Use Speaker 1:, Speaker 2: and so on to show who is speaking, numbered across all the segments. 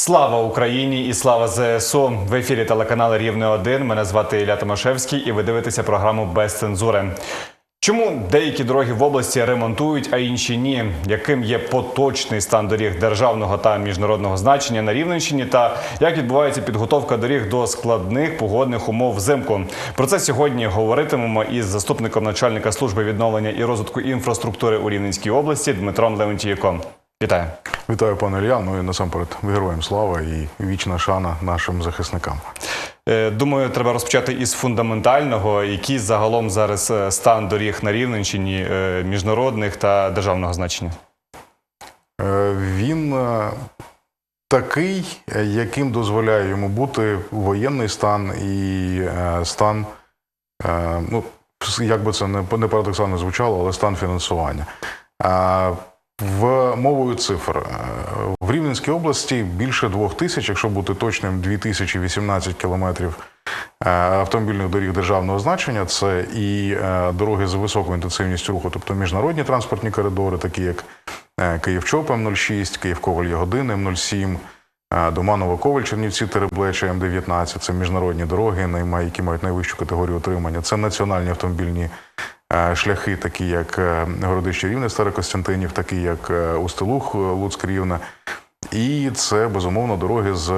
Speaker 1: Слава Україні і слава ЗСУ! В ефірі телеканалу Рівне 1 Мене звати Ілля Томашевський, і ви дивитеся програму без цензури. Чому деякі дороги в області ремонтують, а інші ні? Яким є поточний стан доріг державного та міжнародного значення на Рівненщині? Та як відбувається підготовка доріг до складних погодних умов взимку? Про це сьогодні говоритимемо із заступником начальника служби відновлення і розвитку інфраструктури у Рівненській області Дмитром Леонтієком. Вітаю!
Speaker 2: Вітаю, пане Ілья. Ну і насамперед героям слава і вічна шана нашим захисникам.
Speaker 1: Е, Думаю, треба розпочати із фундаментального, який загалом зараз е, стан доріг на Рівненщині е, міжнародних та державного значення.
Speaker 2: Він такий, яким дозволяє йому бути воєнний стан і стан, ну як би це не парадоксально звучало, але стан фінансування. В мовою цифр е, в Рівненській області більше двох тисяч, якщо бути точним, 2018 кілометрів е, автомобільних доріг державного значення. Це і е, дороги з високою інтенсивністю руху, тобто міжнародні транспортні коридори, такі як Київ-Чоп М06, Київ-Коваль Ягодин М07, е, Доманово Коваль Чернівці Тереблеча М19. Це міжнародні дороги, які мають найвищу категорію отримання. Це національні автомобільні шляхи, такі як е, Городище Рівне Старокостянтинів, такі як е, Устилух, е, Луцьк Рівне. І це безумовно дороги з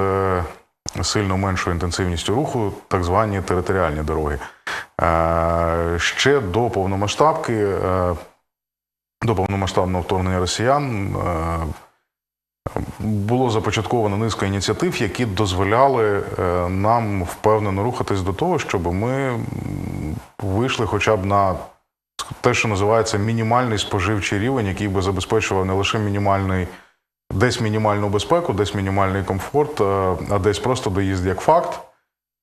Speaker 2: сильно меншою інтенсивністю руху, так звані територіальні дороги. Ще до повномасштабки, до повномасштабного вторгнення росіян. Було започатковано низка ініціатив, які дозволяли е, нам впевнено рухатись до того, щоб ми вийшли хоча б на те, що називається мінімальний споживчий рівень, який би забезпечував не лише мінімальний, десь мінімальну безпеку, десь мінімальний комфорт, е, а десь просто доїзд як факт.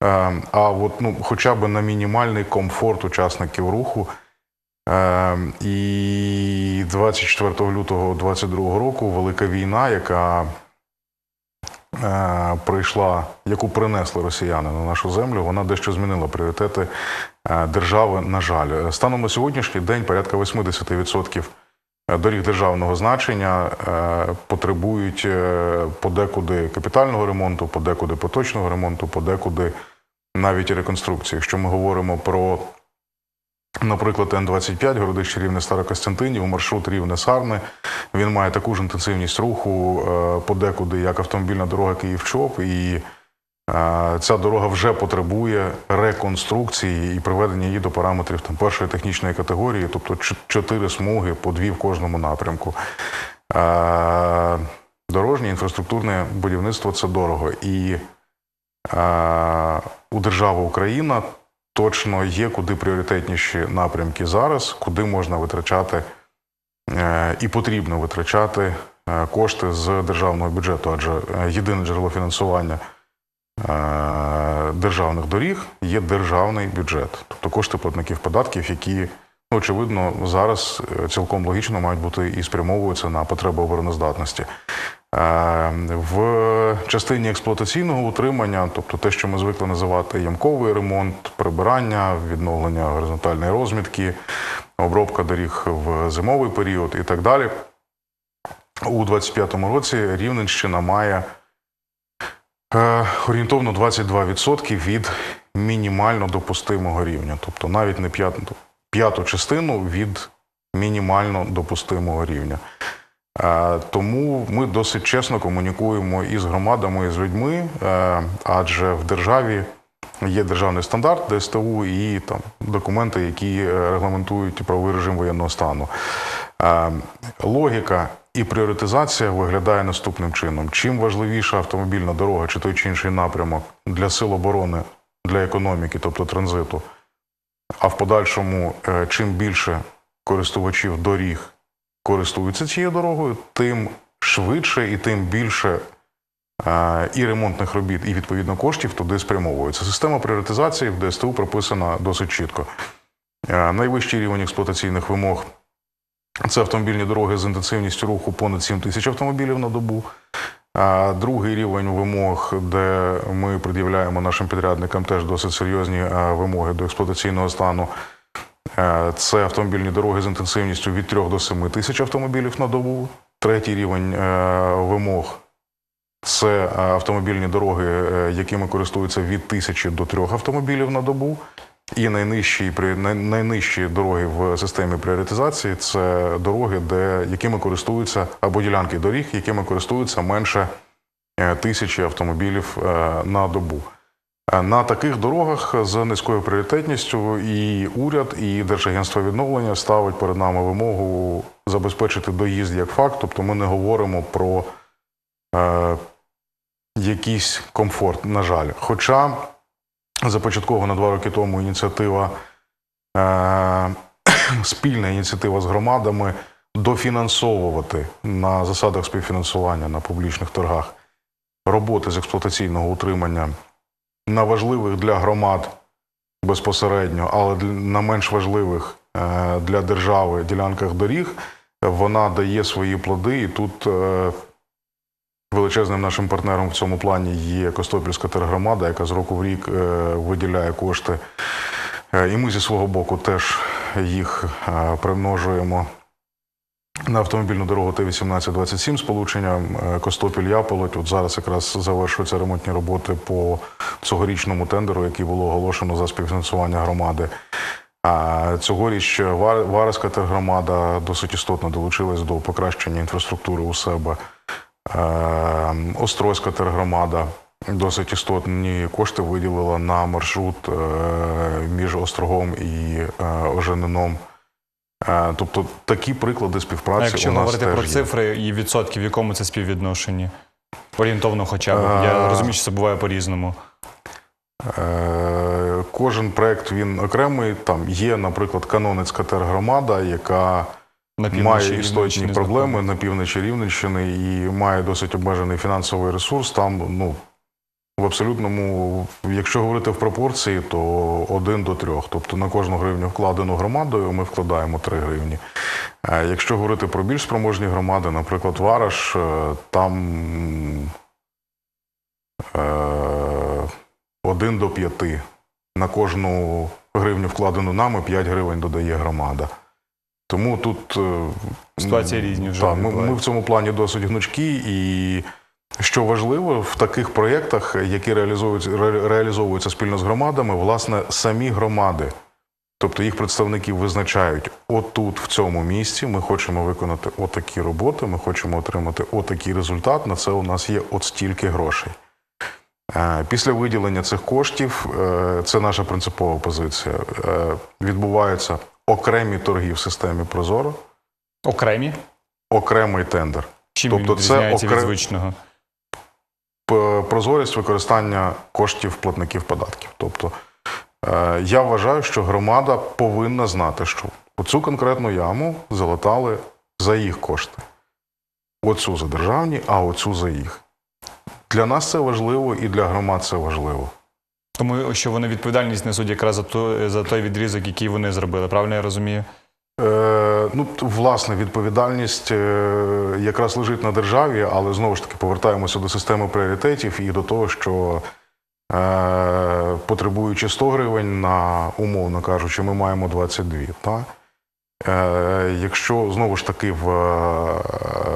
Speaker 2: Е, А от ну, хоча б на мінімальний комфорт учасників руху. Е, І 24 лютого 22 року велика війна, яка е, прийшла, яку принесли росіяни на нашу землю, вона дещо змінила пріоритети е, держави. На жаль, станом на сьогоднішній день порядка 80% доріг державного значення е, потребують подекуди капітального ремонту, подекуди поточного ремонту, подекуди навіть реконструкції. Якщо ми говоримо про Наприклад, Н-25, городище Рівне Старокостянтинів, маршрут Рівне Сарне. Він має таку ж інтенсивність руху е, подекуди, як автомобільна дорога Київ-Чоп. І е, ця дорога вже потребує реконструкції і приведення її до параметрів там, першої технічної категорії, тобто чотири смуги по дві в кожному напрямку. Е, Дорожнє інфраструктурне будівництво це дорого. І у держави Україна точно є куди пріоритетніші напрямки зараз, куди можна витрачати е, і потрібно витрачати е, кошти з державного бюджету, адже е, єдине джерело фінансування державних доріг є державний бюджет, тобто кошти платників податків, які ну, очевидно зараз цілком логічно мають бути і спрямовуються на потреби обороноздатності. Е, В частині експлуатаційного утримання, тобто те, що ми звикли називати ямковий ремонт, прибирання, відновлення горизонтальної розмітки, обробка доріг в зимовий період і так далі. У 2025 році Рівненщина має е, орієнтовно 22% від мінімально допустимого рівня, тобто навіть не п'яту, п'яту частину від мінімально допустимого рівня. Тому ми досить чесно комунікуємо і з громадами, і з людьми, е, адже в державі є державний стандарт ДСТУ і там документи, які е, регламентують правовий режим воєнного стану. Е, Логіка і пріоритизація виглядає наступним чином: чим важливіша автомобільна дорога чи той чи інший напрямок для сил оборони, для економіки, тобто транзиту, а в подальшому, чим більше користувачів доріг користуються цією дорогою, тим швидше і тим більше і ремонтних робіт, і відповідно коштів туди спрямовується. Система пріоритизації в ДСТУ прописана досить чітко. Найвищий рівень експлуатаційних вимог це автомобільні дороги з інтенсивністю руху понад 7 тисяч автомобілів на добу. Другий рівень вимог, де ми пред'являємо нашим підрядникам теж досить серйозні вимоги до експлуатаційного стану. Е, Це автомобільні дороги з інтенсивністю від 3 до 7 тисяч автомобілів на добу. Третій рівень е, вимог Це е, автомобільні дороги, якими користуються від тисячі до трьох автомобілів на добу. І найнижчі, найнижчі дороги в системі пріоритизації це дороги, де, якими користуються, або ділянки доріг, якими користуються менше тисячі автомобілів на добу. Е, На таких дорогах з низькою пріоритетністю і уряд, і Держагентство відновлення ставить перед нами вимогу забезпечити доїзд як факт. Тобто ми не говоримо про е, якийсь комфорт, на жаль. Хоча започаткована два роки тому ініціатива, е, спільна ініціатива з громадами дофінансовувати на засадах співфінансування на публічних торгах роботи з експлуатаційного утримання на важливих для громад безпосередньо, але на менш важливих е, для держави ділянках доріг, вона дає свої плоди. І тут е, величезним нашим партнером в цьому плані є Костопільська тергромада, яка з року в рік е, виділяє кошти. І ми зі свого боку теж їх примножуємо на автомобільну дорогу Т-18-27 з полученням е, Костопіль-Яполоть. От зараз якраз завершуються ремонтні роботи по цьогорічному тендеру, який було оголошено за співфінансування громади. А цьогоріч Вар- Вареська тергромада досить істотно долучилась до покращення інфраструктури у себе. Е, Острозька тергромада досить істотні кошти виділила на маршрут е, між Острогом і Оженином. Тобто такі приклади
Speaker 1: А
Speaker 2: співпраці
Speaker 1: якщо
Speaker 2: у нас
Speaker 1: говорити
Speaker 2: теж
Speaker 1: про
Speaker 2: є.
Speaker 1: цифри і відсотки, в якому це співвідношенні? Орієнтовно хоча б.
Speaker 2: А.
Speaker 1: Я розумію, що це буває по-різному.
Speaker 2: Е, Кожен проект він окремий. Там є, наприклад, Каноницька тергромада, яка
Speaker 1: На
Speaker 2: має істотні проблеми на півночі Рівненщини і має досить обмежений фінансовий ресурс. Там ну в абсолютному, якщо говорити в пропорції, то один до трьох. Тобто на кожну гривню вкладену громадою ми вкладаємо три гривні. Е, Якщо говорити про більш спроможні громади, наприклад, Вараш, е, там е, один до п'яти. На кожну гривню вкладену нами 5 гривень додає громада. Тому тут
Speaker 1: Ситуації різні вже
Speaker 2: Так, ми, ми в цьому плані досить гнучкі, і що важливо, в таких проєктах, які реалізовуються, ре- реалізовуються спільно з громадами, власне, самі громади, тобто їх представники визначають, отут, в цьому місці, ми хочемо виконати отакі роботи, ми хочемо отримати отакий результат. На це у нас є от стільки грошей. Е, Після виділення цих коштів, е, це наша принципова позиція. е, Відбуваються окремі торги в системі Прозоро,
Speaker 1: Окремі?
Speaker 2: окремий тендер.
Speaker 1: Чим
Speaker 2: Тобто
Speaker 1: він
Speaker 2: це
Speaker 1: відрізняється від звичного?
Speaker 2: Прозорість використання коштів платників податків. Тобто е, я вважаю, що громада повинна знати, що оцю конкретну яму залатали за їх кошти. Оцю за державні, а оцю за їх. Для нас це важливо і для громад це важливо.
Speaker 1: Тому що вони відповідальність несуть якраз за той відрізок, який вони зробили. Правильно я розумію?
Speaker 2: Е, ну, власне, відповідальність е, якраз лежить на державі, але знову ж таки повертаємося до системи пріоритетів і до того, що е, потребуючи 100 гривень на, умовно кажучи, ми маємо 22. Та? Якщо знову ж таки в,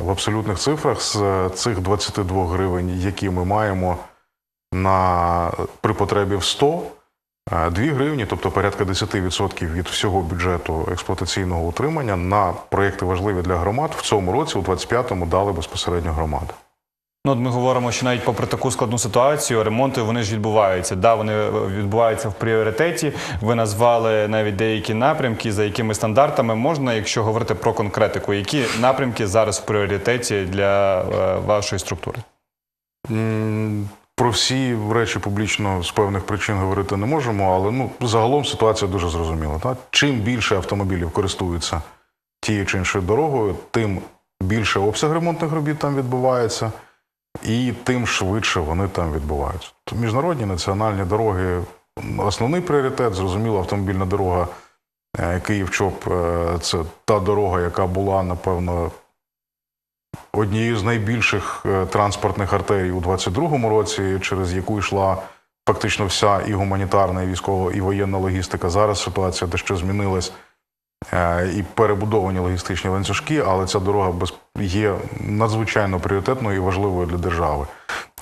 Speaker 2: в абсолютних цифрах з цих 22 гривень, які ми маємо на, при потребі в 100, Е, 2 гривні, тобто порядка 10% від всього бюджету експлуатаційного утримання на проєкти важливі для громад в цьому році, у 25-му, дали безпосередньо громади.
Speaker 1: Ну, от ми говоримо, що навіть попри таку складну ситуацію, ремонти вони ж відбуваються. Да, вони е, відбуваються в пріоритеті. Ви назвали навіть деякі напрямки, за якими стандартами можна, якщо говорити про конкретику, які напрямки зараз в пріоритеті для е, вашої структури?
Speaker 2: Про всі речі публічно з певних причин говорити не можемо, але ну, загалом ситуація дуже зрозуміла. Та? Чим більше автомобілів користуються тією чи іншою дорогою, тим більше обсяг ремонтних робіт там відбувається, і тим швидше вони там відбуваються. То міжнародні національні дороги основний пріоритет, зрозуміло, автомобільна дорога е, Київ-Чоп е, це та дорога, яка була, напевно, однією з найбільших е, транспортних артерій у 22-му році, через яку йшла фактично вся і гуманітарна, і військова, і воєнна логістика. Зараз ситуація дещо змінилась. е, І перебудовані логістичні ланцюжки, але ця дорога є надзвичайно пріоритетною і важливою для держави.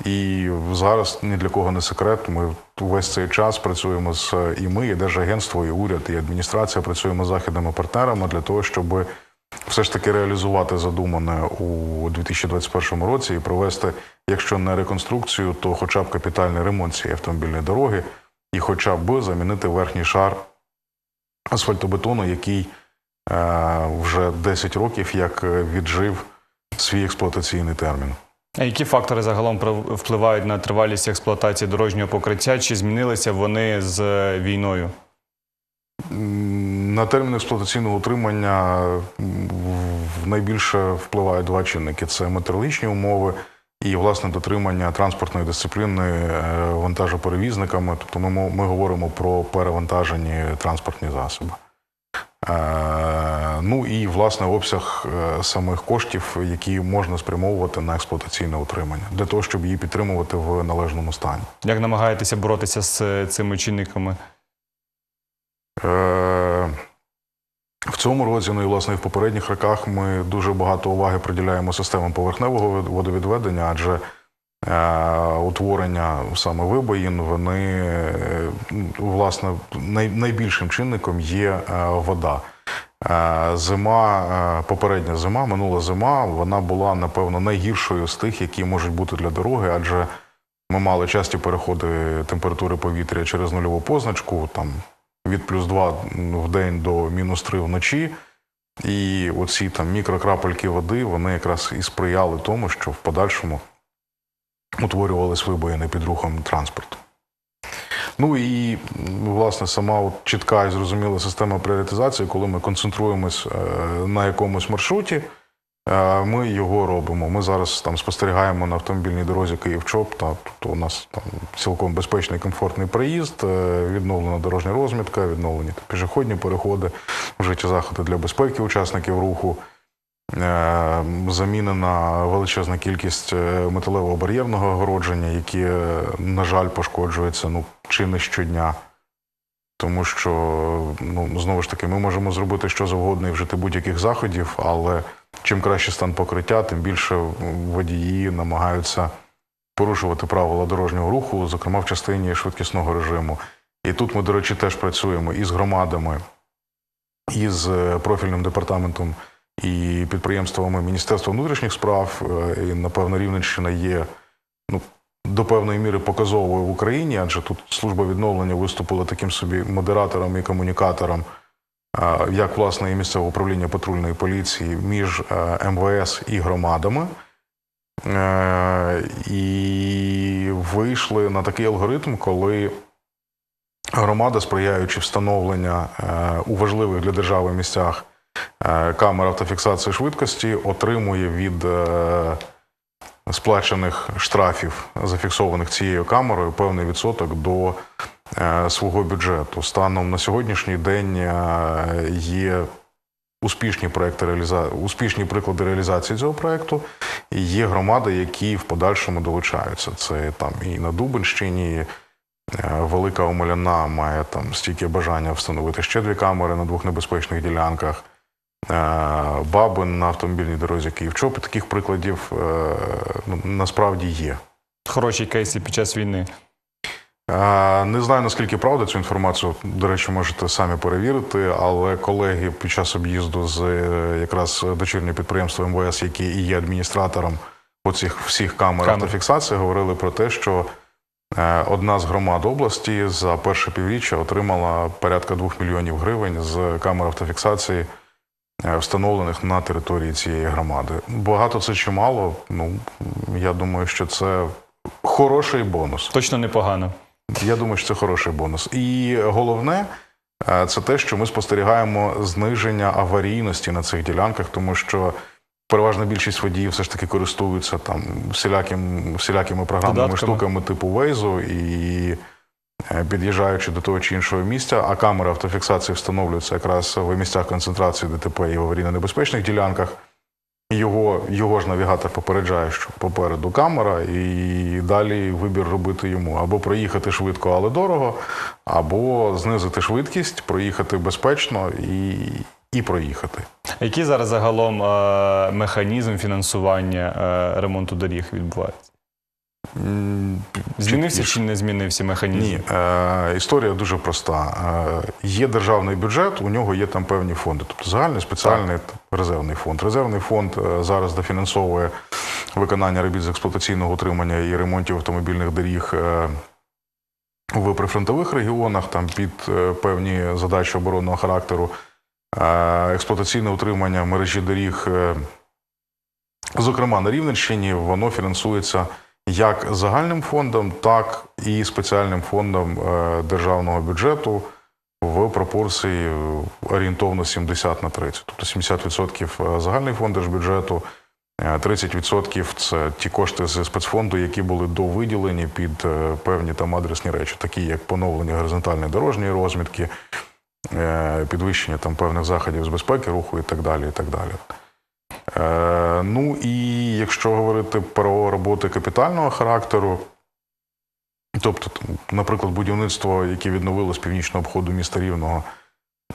Speaker 2: І зараз ні для кого не секрет. Ми весь цей час працюємо з і ми, і Держагентство, і уряд, і адміністрація працюємо з західними партнерами для того, щоб все ж таки реалізувати задумане у 2021 році і провести, якщо не реконструкцію, то хоча б капітальний ремонт цієї автомобільної дороги, і хоча б замінити верхній шар асфальтобетону, який е, вже 10 років як віджив свій експлуатаційний термін.
Speaker 1: А які фактори загалом впливають на тривалість експлуатації дорожнього покриття? Чи змінилися вони з е, війною?
Speaker 2: На термін експлуатаційного утримання найбільше впливають два чинники: це метеорологічні умови і власне дотримання транспортної дисципліни е, вантажоперевізниками. Тобто ми, ми говоримо про перевантажені транспортні засоби. Е, Ну і власне обсяг е, самих коштів, які можна спрямовувати на експлуатаційне утримання, для того, щоб її підтримувати в належному стані.
Speaker 1: Як намагаєтеся боротися з цими чинниками?
Speaker 2: Е, В цьому році, ну і власне і в попередніх роках ми дуже багато уваги приділяємо системам поверхневого водовідведення, адже е, утворення саме вибоїн, вони е, власне най, найбільшим чинником є вода. Зима, попередня зима, минула зима, вона була напевно найгіршою з тих, які можуть бути для дороги, адже ми мали часті переходи температури повітря через нульову позначку, там від плюс 2 в день до мінус 3 вночі. І оці там мікрокрапельки води вони якраз і сприяли тому, що в подальшому утворювались вибоїни під рухом транспорту. Ну і власне сама от чітка і зрозуміла система пріоритизації, коли ми концентруємось е, на якомусь маршруті, ми його робимо. Ми зараз там спостерігаємо на автомобільній дорозі Київ-Чоп, тобто у нас там цілком безпечний комфортний проїзд, е, відновлена дорожня розмітка, відновлені там, пішохідні переходи, вжиті заходи для безпеки учасників руху. Е, Замінена величезна кількість е, металевого бар'єрного огородження, які, е, на жаль, пошкоджуються ну, чи не щодня. Тому що, ну, знову ж таки, ми можемо зробити що завгодно і вжити будь-яких заходів, але чим краще стан покриття, тим більше водії намагаються порушувати правила дорожнього руху, зокрема в частині швидкісного режиму. І тут ми, до речі, теж працюємо і з громадами, і з е, профільним департаментом, і підприємствами Міністерства внутрішніх справ. Е, І, напевно, Рівненщина є ну, до певної міри показовою в Україні, адже тут служба відновлення виступила таким собі модератором і комунікатором, як власне і місцеве управління патрульної поліції між е, МВС і громадами. Е, І вийшли на такий алгоритм, коли громада, сприяючи встановлення е, у важливих для держави місцях камер автофіксації швидкості, отримує від сплачених штрафів, зафіксованих цією камерою, певний відсоток до свого бюджету. Станом на сьогоднішній день е, є успішні проекти реаліза... успішні приклади реалізації цього проекту. Є громади, які в подальшому долучаються. Це там і на Дубинщині. е, Велика Омеляна має там стільки бажання встановити ще дві камери на двох небезпечних ділянках. Е, Бабин на автомобільній дорозі Київ-Чоп. Таких прикладів е, ну, насправді є.
Speaker 1: Хороші кейси під час війни.
Speaker 2: Не знаю наскільки правда цю інформацію, до речі, можете самі перевірити, але колеги під час об'їзду з е, якраз дочірнього підприємства МВС, які і є адміністратором оцих всіх
Speaker 1: камер
Speaker 2: автофіксації, говорили про те, що е, одна з громад області за перше півріччя отримала порядка 2 мільйонів гривень з камер автофіксації, е, встановлених на території цієї громади. Багато це чи мало? Ну я думаю, що це хороший бонус.
Speaker 1: Точно непогано.
Speaker 2: Я думаю, що це хороший бонус. І головне, е, це те, що ми спостерігаємо зниження аварійності на цих ділянках, тому що переважна більшість водіїв все ж таки користуються там всіляким, всілякими програмними
Speaker 1: Додатками.
Speaker 2: штуками типу Waze і е, під'їжджаючи до того чи іншого місця, а камери автофіксації встановлюються якраз в місцях концентрації ДТП і в аварійно-небезпечних ділянках. Його, його ж навігатор попереджає, що попереду камера, і далі вибір робити йому або проїхати швидко, але дорого, або знизити швидкість, проїхати безпечно і, і проїхати.
Speaker 1: Який зараз загалом е, механізм фінансування е, ремонту доріг відбувається? Змінився чи не змінився механізм?
Speaker 2: Ні, е, історія дуже проста. Е, є державний бюджет, у нього є там певні фонди, тобто загальний, спеціальний резервний фонд. Резервний фонд е, зараз дофінансовує виконання робіт з експлуатаційного утримання і ремонтів автомобільних доріг. е, в прифронтових регіонах там під е, певні задачі оборонного характеру, експлуатаційне утримання мережі доріг, зокрема на Рівненщині, воно фінансується як загальним фондом, так і спеціальним фондом е, державного бюджету в пропорції е, орієнтовно 70 на 30. Тобто 70% загальний фонд держбюджету, е, 30% це ті кошти з спецфонду, які були довиділені під е, певні там адресні речі, такі як поновлення горизонтальної дорожньої розмітки, е, підвищення там певних заходів з безпеки руху і так далі. І так далі. Е, ну і якщо говорити про роботи капітального характеру, тобто, наприклад, будівництво, яке відновилось північного обходу міста Рівного,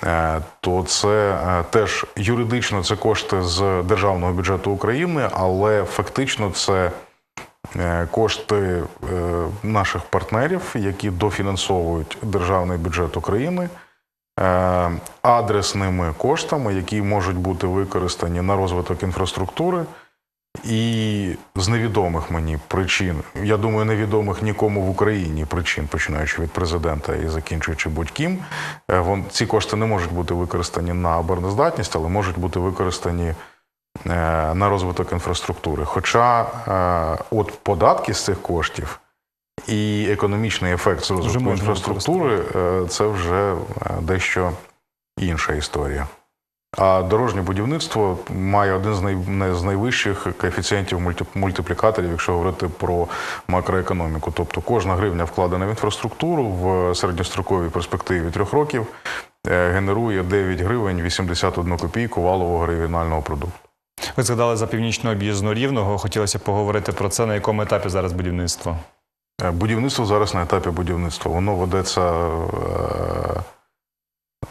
Speaker 2: е, то це е, теж юридично це кошти з державного бюджету України, але фактично це кошти наших партнерів, які дофінансовують державний бюджет України адресними коштами, які можуть бути використані на розвиток інфраструктури. І з невідомих мені причин, я думаю, невідомих нікому в Україні причин, починаючи від президента і закінчуючи будь-ким, е, ці кошти не можуть бути використані на обороноздатність, але можуть бути використані е, на розвиток інфраструктури. Хоча е, от податки з цих коштів і економічний ефект з розвитку інфраструктури е, це вже е, дещо інша історія. А дорожнє будівництво має один з, най, з найвищих коефіцієнтів мультиплікаторів, якщо говорити про макроекономіку. Тобто кожна гривня вкладена в інфраструктуру в середньостроковій перспективі трьох років е, генерує 9 гривень 81 копійку валового регіонального продукту.
Speaker 1: Ви згадали за північну об'їзну рівного. Хотілося поговорити про це. На якому етапі зараз будівництво?
Speaker 2: Е, Будівництво зараз на етапі будівництва. Воно ведеться е,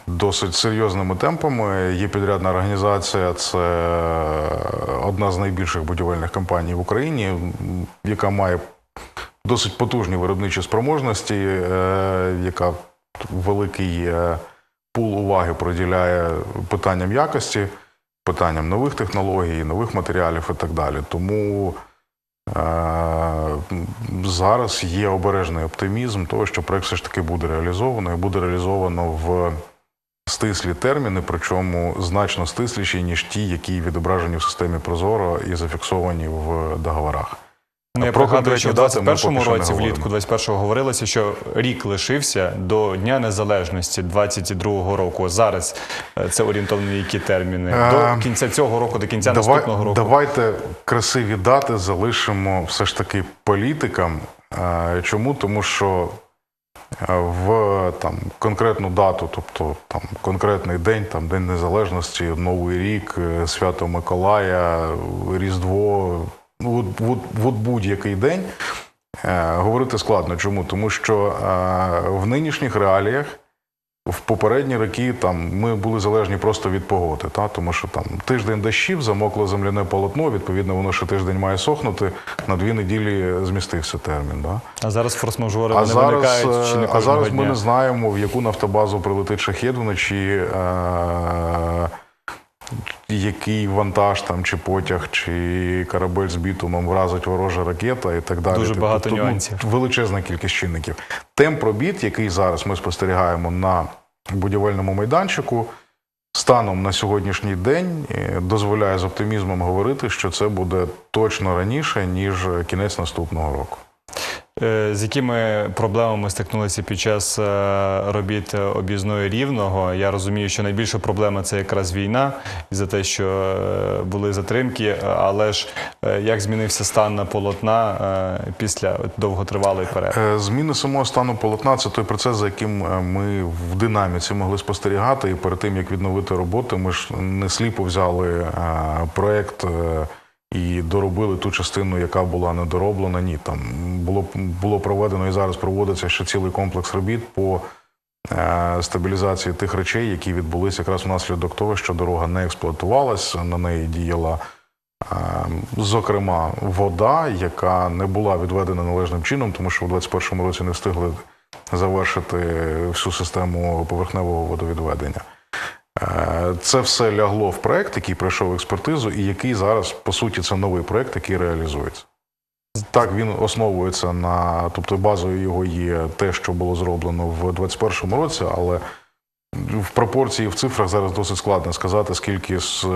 Speaker 2: досить серйозними темпами. Є підрядна організація, це одна з найбільших будівельних компаній в Україні, яка має досить потужні виробничі спроможності, е, яка великий е, пул уваги приділяє питанням якості, питанням нових технологій, нових матеріалів і так далі. Тому Е, Зараз є обережний оптимізм того, що проект все ж таки буде реалізовано і буде реалізовано в стислі терміни, причому значно стисліші, ніж ті, які відображені в системі Прозоро і зафіксовані в договорах.
Speaker 1: Ну, я пригадую, що в
Speaker 2: конкретні
Speaker 1: 21-му
Speaker 2: поки що не
Speaker 1: році, влітку 21-го говорилося, що рік лишився до Дня Незалежності 22-го року. Зараз е, це орієнтовно які терміни?
Speaker 2: Е,
Speaker 1: До кінця цього року, до кінця наступного року.
Speaker 2: Давайте красиві дати залишимо все ж таки політикам. Е, Чому? Тому що е, в там, конкретну дату, тобто там, конкретний день, там, День Незалежності, Новий рік, е, Свято Миколая, Різдво, от, от, от будь-який день. Е, Говорити складно. Чому? Тому що е, в нинішніх реаліях в попередні роки там ми були залежні просто від погоди, та тому що там тиждень дощів, замокло земляне полотно. Відповідно, воно ще тиждень має сохнути. На дві неділі змістився термін. Да?
Speaker 1: А зараз форс-мажори вони
Speaker 2: зараз,
Speaker 1: виникають чи не
Speaker 2: е, а зараз
Speaker 1: дня?
Speaker 2: ми не знаємо, в яку нафтобазу прилетить шахет вночі. Е- який вантаж там, чи потяг, чи корабель з бітумом вразить ворожа ракета і так далі.
Speaker 1: Дуже
Speaker 2: Тобто,
Speaker 1: багато
Speaker 2: ну,
Speaker 1: нюансів.
Speaker 2: величезна кількість чинників. Темп робіт, який зараз ми спостерігаємо на будівельному майданчику, станом на сьогоднішній день е, дозволяє з оптимізмом говорити, що це буде точно раніше, ніж кінець наступного року.
Speaker 1: Е, З якими проблемами стикнулися під час е, робіт об'їзної рівного? Я розумію, що найбільша проблема це якраз війна за те, що е, були затримки. Але ж як змінився стан на полотна після довготривалої перерви?
Speaker 2: Зміни самого стану полотна це той процес, за яким ми в динаміці могли спостерігати. І перед тим як відновити роботи, ми ж не сліпо взяли проект і доробили ту частину, яка була недороблена. Ні, там було було проведено і зараз проводиться ще цілий комплекс робіт по е, стабілізації тих речей, які відбулися якраз внаслідок того, що дорога не експлуатувалась, на неї діяла Е, Зокрема, вода, яка не була відведена належним чином, тому що у 2021 році не встигли завершити всю систему поверхневого водовідведення. Це все лягло в проект, який пройшов експертизу, і який зараз, по суті, це новий проект, який реалізується. Так, він основується на, тобто базою його є те, що було зроблено в 2021 році, але в пропорції в цифрах зараз досить складно сказати, скільки з е,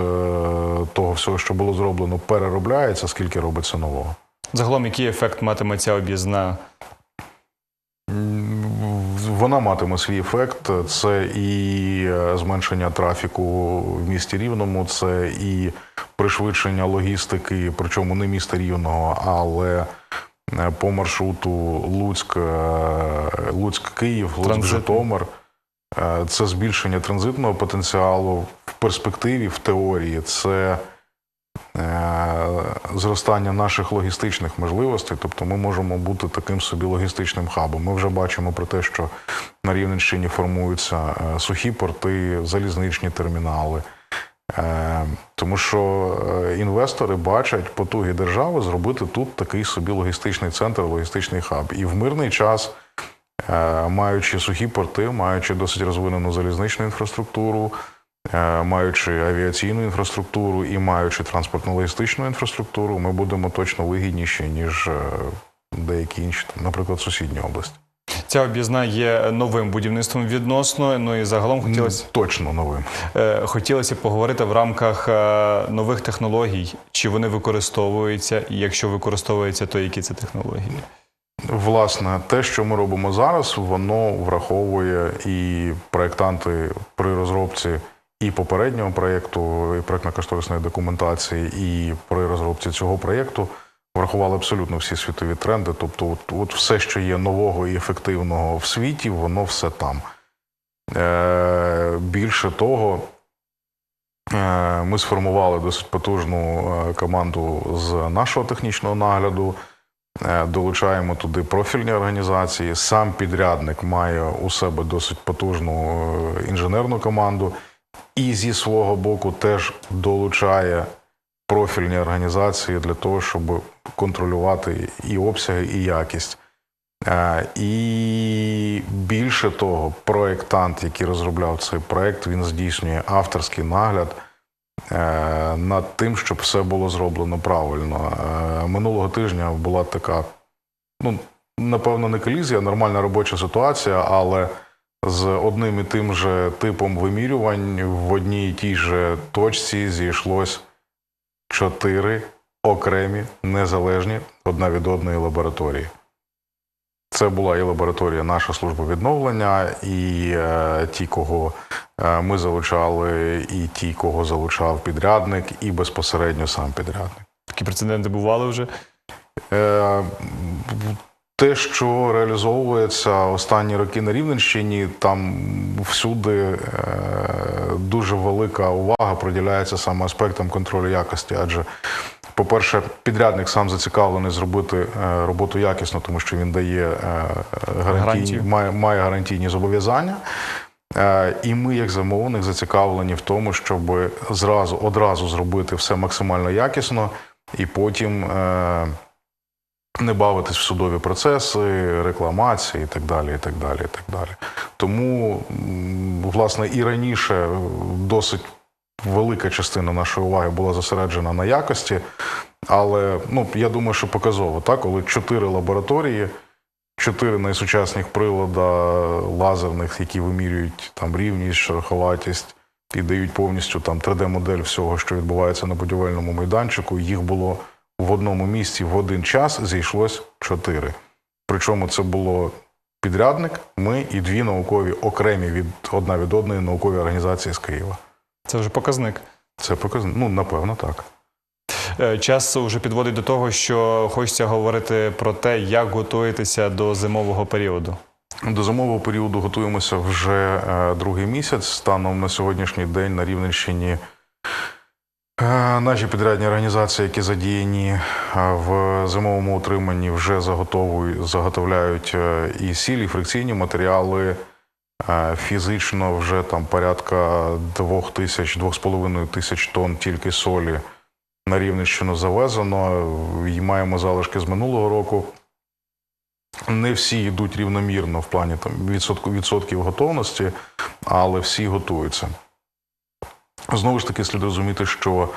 Speaker 2: того всього, що було зроблено, переробляється, скільки робиться нового.
Speaker 1: Загалом, який ефект матиме ця об'їзна?
Speaker 2: Вона матиме свій ефект. Це і е, зменшення трафіку в місті Рівному, це і пришвидшення логістики, причому не міста Рівного, але е, по маршруту Луцьк, е, Луцьк-Київ,
Speaker 1: Транзитний.
Speaker 2: Луцьк-Житомир. Е, Це збільшення транзитного потенціалу в перспективі, в теорії. Це зростання наших логістичних можливостей. Тобто ми можемо бути таким собі логістичним хабом. Ми вже бачимо про те, що на Рівненщині формуються е, сухі порти, залізничні термінали. Е, Тому що е, інвестори бачать потуги держави зробити тут такий собі логістичний центр, логістичний хаб. І в мирний час, е, маючи сухі порти, маючи досить розвинену залізничну інфраструктуру, е, маючи авіаційну інфраструктуру і маючи транспортно-логістичну інфраструктуру, ми будемо точно вигідніші, ніж е, деякі інші, наприклад, сусідні області.
Speaker 1: Ця об'їзна є новим будівництвом відносно. Ну і загалом хотілося
Speaker 2: Точно новим.
Speaker 1: Е, Хотілося поговорити в рамках е, нових технологій, чи вони використовуються, і якщо використовуються, то які це технології?
Speaker 2: Власне, те, що ми робимо зараз, воно враховує і проєктанти при розробці і попереднього проєкту, і проєктно-кошторисної документації, і при розробці цього проєкту врахували абсолютно всі світові тренди. Тобто, от, от все, що є нового і ефективного в світі, воно все там. Е, більше того, е, ми сформували досить потужну е, команду з нашого технічного нагляду. Е, Долучаємо туди профільні організації. Сам підрядник має у себе досить потужну е, інженерну команду, і зі свого боку теж долучає профільні організації для того, щоб контролювати і обсяги, і якість. Е, І більше того, проєктант, який розробляв цей проєкт, він здійснює авторський нагляд е, над тим, щоб все було зроблено правильно. Е, Минулого тижня була така, ну, напевно, не колізія, нормальна робоча ситуація, але з одним і тим же типом вимірювань в одній і тій же точці зійшлось чотири окремі незалежні одна від одної лабораторії. Це була і лабораторія наша служба відновлення, і е, ті, кого е, ми залучали, і ті, кого залучав підрядник, і безпосередньо сам підрядник.
Speaker 1: Такі прецеденти бували вже.
Speaker 2: Е, те, що реалізовується останні роки на Рівненщині, там всюди е, дуже велика увага приділяється саме аспектам контролю якості. Адже, по-перше, підрядник сам зацікавлений зробити е, роботу якісно, тому що він дає е, гарантійні, має, має гарантійні зобов'язання. І ми, як замовник, зацікавлені в тому, щоб зразу одразу зробити все максимально якісно, і потім не бавитись в судові процеси, рекламації і так далі. і так далі, і так далі. Тому, власне, і раніше досить велика частина нашої уваги була зосереджена на якості, але ну, я думаю, що показово, так, коли чотири лабораторії. Чотири найсучасніших прилада лазерних, які вимірюють там рівність, шероховатість і дають повністю там 3D-модель всього, що відбувається на будівельному майданчику. Їх було в одному місці в один час зійшлось чотири. Причому це було підрядник, ми і дві наукові окремі від одна від одної наукові організації з Києва.
Speaker 1: Це вже показник.
Speaker 2: Це показано. Ну, напевно, так.
Speaker 1: Е, Час вже підводить до того, що хочеться говорити про те, як готуєтеся до зимового періоду.
Speaker 2: До зимового періоду готуємося вже е, другий місяць. Станом на сьогоднішній день на Рівненщині наші підрядні організації, які задіяні е, в зимовому утриманні, вже заготовляють е, і сіль, і фрикційні матеріали. Е, Фізично вже там порядка двох тисяч, двох з половиною тисяч тонн тільки солі на Рівненщину завезено, і маємо залишки з минулого року. Не всі йдуть рівномірно в плані там, відсотків готовності, але всі готуються. Знову ж таки, слід розуміти, що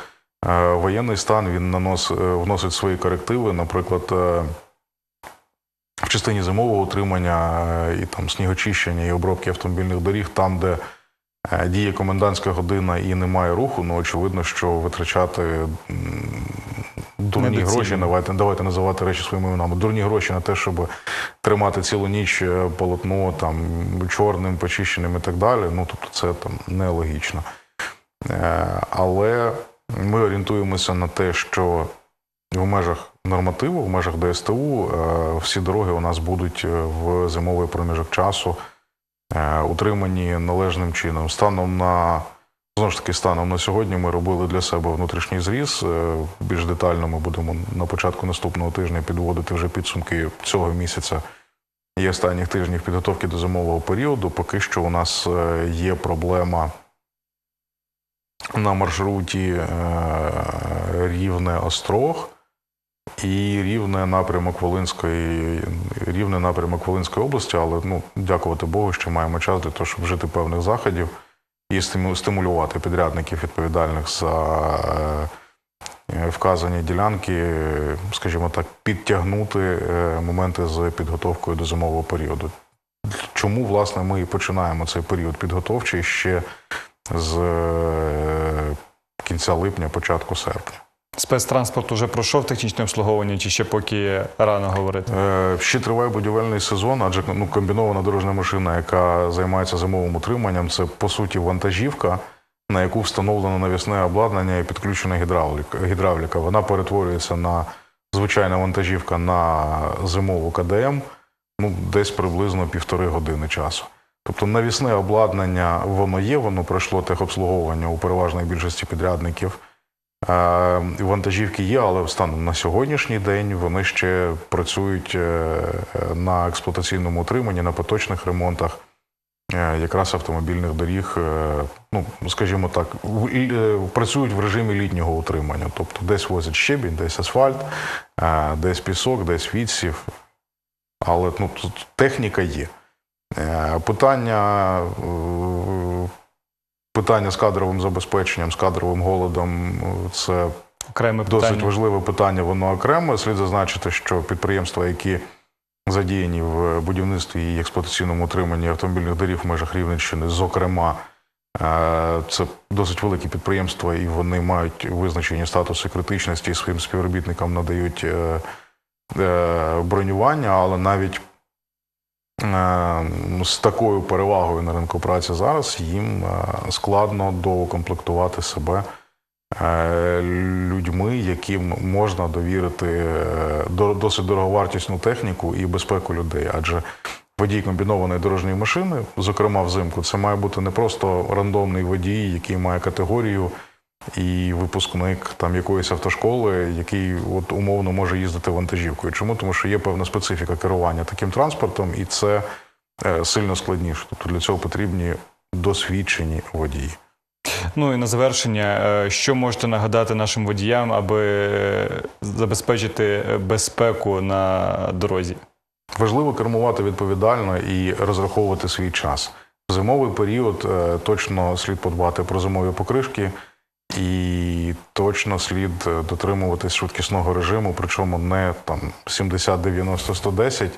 Speaker 2: е, воєнний стан він нанос, е, вносить свої корективи. Наприклад, е, в частині зимового утримання і там снігочищення і обробки автомобільних доріг, там, де діє комендантська година і немає руху, ну очевидно, що витрачати дурні гроші, давайте, давайте називати речі своїми іменами. Дурні гроші на те, щоб тримати цілу ніч полотно там чорним, почищеним і так далі. Ну тобто це там нелогічно. Е, Але ми орієнтуємося на те, що в межах нормативу, в межах ДСТУ, е, всі дороги у нас будуть е, в зимовий проміжок часу утримані належним чином. Станом на знову ж таки, станом на сьогодні ми робили для себе внутрішній зріз. Більш детально ми будемо на початку наступного тижня підводити вже підсумки цього місяця і останніх тижнів підготовки до зимового періоду. Поки що у нас є проблема на маршруті е, Рівне Острог і рівне напрямок Волинської, рівне напрямок Волинської області, але ну, дякувати Богу, що маємо час для того, щоб вжити певних заходів і стимулювати підрядників відповідальних за е, вказані ділянки, е, скажімо так, підтягнути е, моменти з підготовкою до зимового періоду. Чому, власне, ми і починаємо цей період підготовчий ще з е, кінця липня, початку серпня.
Speaker 1: Спецтранспорт уже пройшов технічне обслуговування, чи ще поки рано говорити?
Speaker 2: Е, Ще триває будівельний сезон, адже ну, комбінована дорожня машина, яка займається зимовим утриманням, це по суті вантажівка, на яку встановлено навісне обладнання і підключена гідравліка. гідравліка. Вона перетворюється на звичайна вантажівка на зимову КДМ ну, десь приблизно півтори години часу. Тобто навісне обладнання воно є, воно пройшло техобслуговування у переважної більшості підрядників. Е, Вантажівки є, але станом на сьогоднішній день вони ще працюють е, на експлуатаційному утриманні, на поточних ремонтах е, якраз автомобільних доріг, ну, скажімо так, працюють в режимі літнього утримання. Тобто десь возять щебінь, десь асфальт, десь пісок, десь відсів. Але ну, тут техніка є. Е, Питання е, питання з кадровим забезпеченням, з кадровим голодом е, це
Speaker 1: Окреме
Speaker 2: досить
Speaker 1: питання.
Speaker 2: важливе питання, воно окремо. Слід зазначити, що підприємства, які задіяні в будівництві і експлуатаційному утриманні автомобільних доріг в межах Рівненщини, зокрема, це досить великі підприємства, і вони мають визначені статуси критичності і своїм співробітникам надають бронювання, але навіть з такою перевагою на ринку праці зараз їм е, складно доукомплектувати себе е, людьми, яким можна довірити е, до- досить дороговартісну техніку і безпеку людей. Адже водій комбінованої дорожньої машини, зокрема взимку, це має бути не просто рандомний водій, який має категорію. І випускник там якоїсь автошколи, який от умовно може їздити вантажівкою. Чому? Тому що є певна специфіка керування таким транспортом, і це е, сильно складніше. Тобто для цього потрібні досвідчені водії.
Speaker 1: Ну і на завершення, е, що можете нагадати нашим водіям, аби е, забезпечити безпеку на дорозі?
Speaker 2: Важливо кермувати відповідально і розраховувати свій час. В зимовий період точно слід подбати про зимові покришки, і точно слід е, дотримуватись швидкісного режиму, причому не там 70, 90, 110,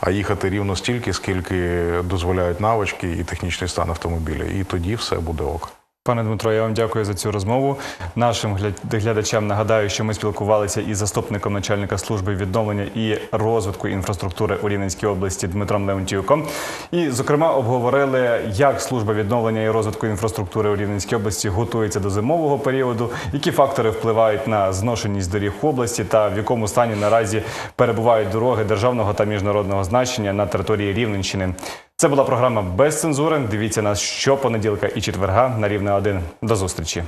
Speaker 2: а їхати рівно стільки, скільки дозволяють навички і технічний стан автомобіля. І тоді все буде ок.
Speaker 1: Пане Дмитро, я вам дякую за цю розмову. Нашим гля- глядачам нагадаю, що ми спілкувалися із заступником начальника служби відновлення і розвитку інфраструктури у Рівненській області Дмитром Леонтіюком. І, зокрема, обговорили, як служба відновлення і розвитку інфраструктури у Рівненській області готується до зимового періоду, які фактори впливають на зношеність доріг в області та в якому стані наразі перебувають дороги державного та міжнародного значення на території Рівненщини. Це була програма без цензури. Дивіться нас щопонеділка і четверга на рівне 1. До зустрічі.